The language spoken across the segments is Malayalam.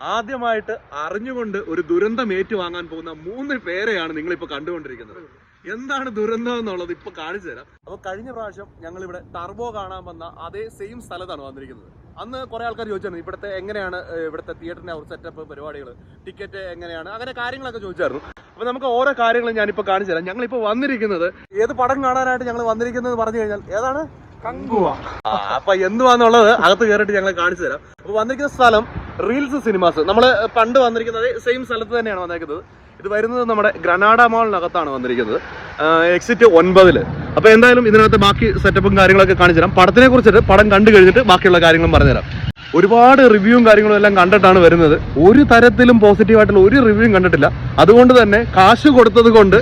ആദ്യമായിട്ട് അറിഞ്ഞുകൊണ്ട് ഒരു ദുരന്തം ഏറ്റുവാങ്ങാൻ പോകുന്ന മൂന്ന് പേരെയാണ് നിങ്ങൾ ഇപ്പോൾ കണ്ടുകൊണ്ടിരിക്കുന്നത്. എന്താണ് ദുരന്തം എന്നുള്ളത് ഇപ്പൊ കാണിച്ചു തരാം. അപ്പൊ കഴിഞ്ഞ പ്രാവശ്യം ഞങ്ങൾ ഇവിടെ ടർബോ കാണാൻ വന്ന അതേ സെയിം സ്ഥലത്താണ് വന്നിരിക്കുന്നത്. അന്ന് കുറെ ആൾക്കാർ ചോദിച്ചായിരുന്നു ഇവിടുത്തെ എങ്ങനെയാണ് ഇവിടുത്തെ തിയേറ്ററിന്റെ അവർ സെറ്റപ്പ് പരിപാടികൾ ടിക്കറ്റ് എങ്ങനെയാണ്? അങ്ങനെ കാര്യങ്ങളൊക്കെ ചോദിച്ചായിരുന്നു. അപ്പൊ നമുക്ക് ഓരോ കാര്യങ്ങളും ഞാനിപ്പോ കാണിച്ചു തരാം. ഞങ്ങളിപ്പോ വന്നിരിക്കുന്നത് ഏത് പടം കാണാനായിട്ട് ഞങ്ങൾ വന്നിരിക്കുന്നത് പറഞ്ഞു കഴിഞ്ഞാൽ ഏതാണ്? കങ്കുവ. അപ്പൊ എന്തുവാന്നുള്ളത് അകത്ത് കയറിയിട്ട് ഞങ്ങൾ കാണിച്ചു തരാം. അപ്പൊ വന്നിരിക്കുന്ന സ്ഥലം റീൽസ് സിനിമാസ് നമ്മൾ പണ്ട് വന്നിരിക്കുന്നത് സെയിം സ്ഥലത്ത് തന്നെയാണ് വന്നേക്കുന്നത്. ഇത് വരുന്നത് നമ്മുടെ ഗ്രനാഡ മാളിനകത്താണ് വന്നിരിക്കുന്നത്. എക്സിറ്റ് ഒൻപതിൽ അപ്പോൾ എന്തായാലും ഇതിനകത്ത് ബാക്കി സെറ്റപ്പും കാര്യങ്ങളൊക്കെ കാണിച്ചു തരാം. പടത്തിനെ കുറിച്ചിട്ട് പടം കണ്ടു കഴിഞ്ഞിട്ട് ബാക്കിയുള്ള കാര്യങ്ങളും പറഞ്ഞുതരാം ഒരുപാട് റിവ്യൂവും കാര്യങ്ങളും എല്ലാം കണ്ടിട്ടാണ് വരുന്നത്. ഒരു തരത്തിലും പോസിറ്റീവായിട്ടുള്ള ഒരു റിവ്യൂവും കണ്ടിട്ടില്ല. അതുകൊണ്ട് തന്നെ കാശ് കൊടുത്തത് കൊണ്ട്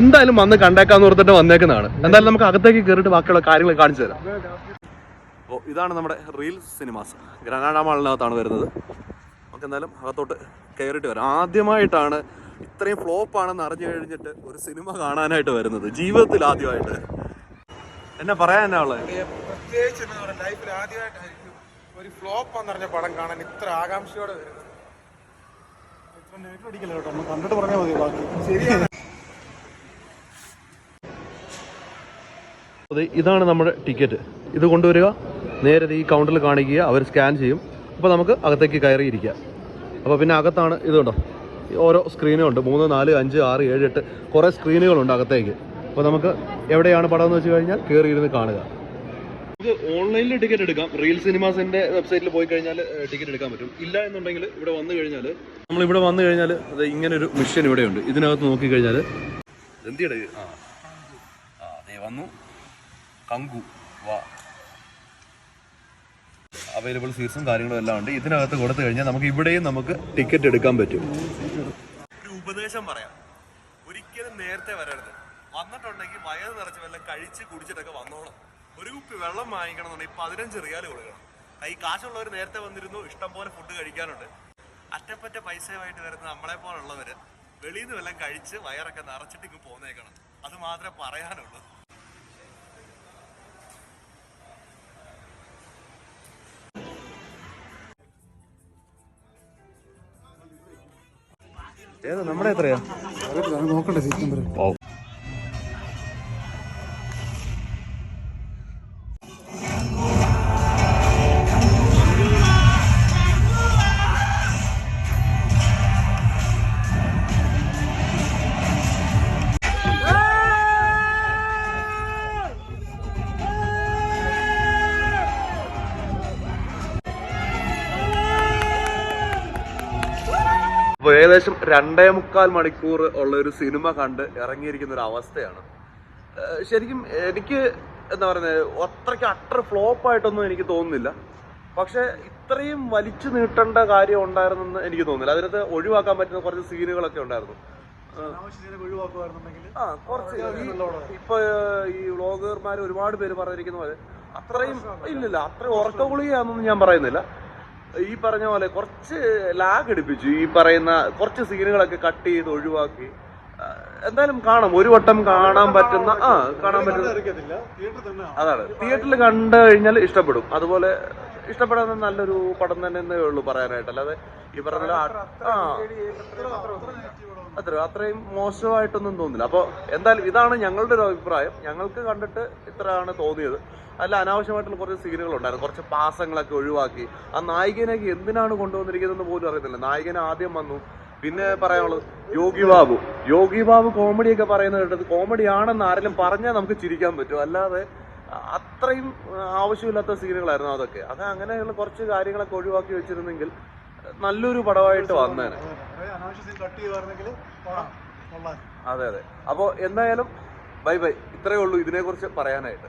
എന്തായാലും വന്ന് കണ്ടേക്കാന്ന് ഓർത്തിട്ട് വന്നേക്കുന്നതാണ്. എന്തായാലും നമുക്ക് അകത്തേക്ക് കയറിയിട്ട് ബാക്കിയുള്ള കാര്യങ്ങൾ കാണിച്ചു തരാം. ഓ ഇതാണ് നമ്മുടെ റീൽസ് സിനിമാസ് ഗ്രനാഡ മാളിനകത്താണ് വരുന്നത്. നമുക്ക് എന്തായാലും അകത്തോട്ട് കയറിയിട്ട് വരാം. ആദ്യമായിട്ടാണ് ഇത്രയും ഫ്ലോപ്പ് ആണെന്ന് അറിഞ്ഞു കഴിഞ്ഞിട്ട് ഒരു സിനിമ കാണാനായിട്ട് വരുന്നത്. ജീവിതത്തിൽ ആദ്യമായിട്ട്. എന്നെ പറയാനാ ഉള്ളത് പ്രത്യേകിച്ച് ലൈഫിൽ ആദ്യമായിട്ടായിരിക്കും ഒരു ഫ്ലോപ്പ് എന്ന് പറഞ്ഞ പടം കാണാൻ ഇത്ര ആകാംക്ഷയോടെ വരുന്നത്. കണ്ടിട്ട് പറഞ്ഞാൽ മതി ബാക്കി. ശരിയാണ്. അതെ ഇതാണ് നമ്മുടെ ടിക്കറ്റ്. ഇത് കൊണ്ടുവരിക. നേരെ ഈ കൗണ്ടറിൽ കാണിക്കുക. അവർ സ്കാൻ ചെയ്യും. അപ്പോൾ നമുക്ക് അകത്തേക്ക് കയറിയിരിക്കാം. അപ്പോൾ പിന്നെ അകത്താണ് ഇതുണ്ടോ ഓരോ സ്ക്രീനുകളുണ്ട് മൂന്ന് നാല് അഞ്ച് ആറ് ഏഴ് എട്ട് കുറേ സ്ക്രീനുകളുണ്ട് അകത്തേക്ക്. അപ്പോൾ നമുക്ക് എവിടെയാണ് പടം എന്ന് വെച്ച് കഴിഞ്ഞാൽ കയറിയിരുന്ന് കാണുക. നമുക്ക് ഓൺലൈനിൽ ടിക്കറ്റ് എടുക്കാം. റീൽ സിനിമാസിന്റെ വെബ്സൈറ്റിൽ പോയി കഴിഞ്ഞാൽ ടിക്കറ്റ് എടുക്കാൻ പറ്റും. ഇല്ല എന്നുണ്ടെങ്കിൽ ഇവിടെ വന്നു കഴിഞ്ഞാൽ നമ്മൾ ഇവിടെ വന്നു കഴിഞ്ഞാൽ അത് ഇങ്ങനൊരു മിഷൻ ഇവിടെയുണ്ട് ഇതിനകത്ത് നോക്കി കഴിഞ്ഞാൽ എന്തിയുടെ ആ. അതെ വന്നു. കങ്കു. വാ. അവൈലബിൾ സീറ്റ്സും കാര്യങ്ങളും എല്ലാം ഉണ്ട്. ഇതിനകത്ത് കൊടുത്തു കഴിഞ്ഞാൽ നമുക്ക് ഇവിടെയും നമുക്ക് ടിക്കറ്റ് എടുക്കാൻ പറ്റും. ഒരു ഉപദേശം പറയാം. ഒരിക്കലും നേരത്തെ വരരുത്. വന്നിട്ടുണ്ടെങ്കിൽ വയറ് നിറച്ച് വല്ല കഴിച്ച് കുടിച്ചിട്ടൊക്കെ വന്നോളാം. ഒരു കുപ്പി വെള്ളം വാങ്ങിക്കണം എന്നുണ്ടെങ്കിൽ പതിനഞ്ച് റിയാൽ കൊടുക്കണം. ഈ കാശുള്ളവർ നേരത്തെ വന്നിരുന്നു ഇഷ്ടം പോലെ ഫുഡ് കഴിക്കാനുണ്ട്. അറ്റപ്പറ്റ പൈസയുമായിട്ട് വരുന്ന നമ്മളെ പോലുള്ളവര് വെളിയിൽ നിന്ന് വല്ലതും കഴിച്ച് വയറൊക്കെ നിറച്ചിട്ട് ഇങ്ങ് പോന്നേക്കണം. അത് മാത്രമേ പറയാനുള്ളൂ. ഏതാ നമ്മുടെ എത്രയാ? നോക്കണ്ടേ സീറ്റ് നമ്പർ അപ്പോൾ ഏകദേശം രണ്ടേ മുക്കാൽ മണിക്കൂർ ഉള്ള ഒരു സിനിമ കണ്ട് ഇറങ്ങിയിരിക്കുന്ന ഒരു അവസ്ഥയാണ്. ശരിക്കും എനിക്ക് എന്താ പറയുന്നത് അത്രയ്ക്ക് അട്ടർ ഫ്ലോപ്പ് ആയിട്ടൊന്നും എനിക്ക് തോന്നുന്നില്ല. പക്ഷെ ഇത്രയും വലിച്ചു നീട്ടേണ്ട കാര്യം ഉണ്ടായിരുന്നെന്ന് എനിക്ക് തോന്നുന്നില്ല. അതിനകത്ത് ഒഴിവാക്കാൻ പറ്റുന്ന കുറച്ച് സീനുകളൊക്കെ ഉണ്ടായിരുന്നു. ആ കുറച്ച് ഇപ്പൊ ഈ വ്ളോഗർമാർ ഒരുപാട് പേര് പറഞ്ഞിരിക്കുന്ന പോലെ അത്രയും ഇല്ലില്ല അത്രയും ഉറക്ക ഗുളികയാണെന്നൊന്നും ഞാൻ പറയുന്നില്ല. ഈ പറഞ്ഞ പോലെ കുറച്ച് ലാഗ് എടുപ്പിച്ചു ഈ പറയുന്ന കുറച്ച് സീനുകളൊക്കെ കട്ട് ചെയ്ത് ഒഴിവാക്കി. എന്തായാലും കാണാം. ഒരു വട്ടം കാണാൻ പറ്റുന്ന ആ കാണാൻ പറ്റുന്ന അതാണ്. തിയേറ്ററിൽ കണ്ടു കഴിഞ്ഞാൽ ഇഷ്ടപ്പെടും. അതുപോലെ ഇഷ്ടപ്പെടാൻ നല്ലൊരു പടം തന്നെ എന്നേ ഉള്ളൂ പറയാനായിട്ട്. അല്ലാതെ ഈ പറഞ്ഞ പോലെ ആ- ആ. അത്ര അത്രയും മോശമായിട്ടൊന്നും തോന്നില്ല. അപ്പോൾ എന്തായാലും ഇതാണ് ഞങ്ങളുടെ ഒരു അഭിപ്രായം. ഞങ്ങൾക്ക് കണ്ടിട്ട് ഇത്രയാണ് തോന്നിയത്. അല്ല അനാവശ്യമായിട്ടുള്ള കുറച്ച് സീനുകൾ ഉണ്ടായിരുന്നു കുറച്ച് പാസങ്ങളൊക്കെ ഒഴിവാക്കി. ആ നായികനെയൊക്കെ എന്തിനാണ് കൊണ്ടുവന്നിരിക്കുന്നതെന്ന് പോലും അറിയത്തില്ല. നായകൻ ആദ്യം വന്നു. പിന്നെ പറയാനുള്ളത് യോഗി ബാബു. യോഗി ബാബു കോമഡിയൊക്കെ പറയുന്നത് കേട്ടത് കോമഡി ആണെന്ന് ആരെങ്കിലും പറഞ്ഞാൽ നമുക്ക് ചിരിക്കാൻ പറ്റും. അല്ലാതെ അത്രയും ആവശ്യമില്ലാത്ത സീനുകളായിരുന്നു അതൊക്കെ. അത് അങ്ങനെയുള്ള കുറച്ച് കാര്യങ്ങളൊക്കെ ഒഴിവാക്കി വെച്ചിരുന്നെങ്കിൽ നല്ലൊരു പടമായിട്ട് വന്നേനെ. അതെ അതെ. അപ്പോൾ എന്തായാലും ബൈ ബൈ. ഇത്രയേ ഉള്ളൂ ഇതിനെക്കുറിച്ച് പറയാനായിട്ട്.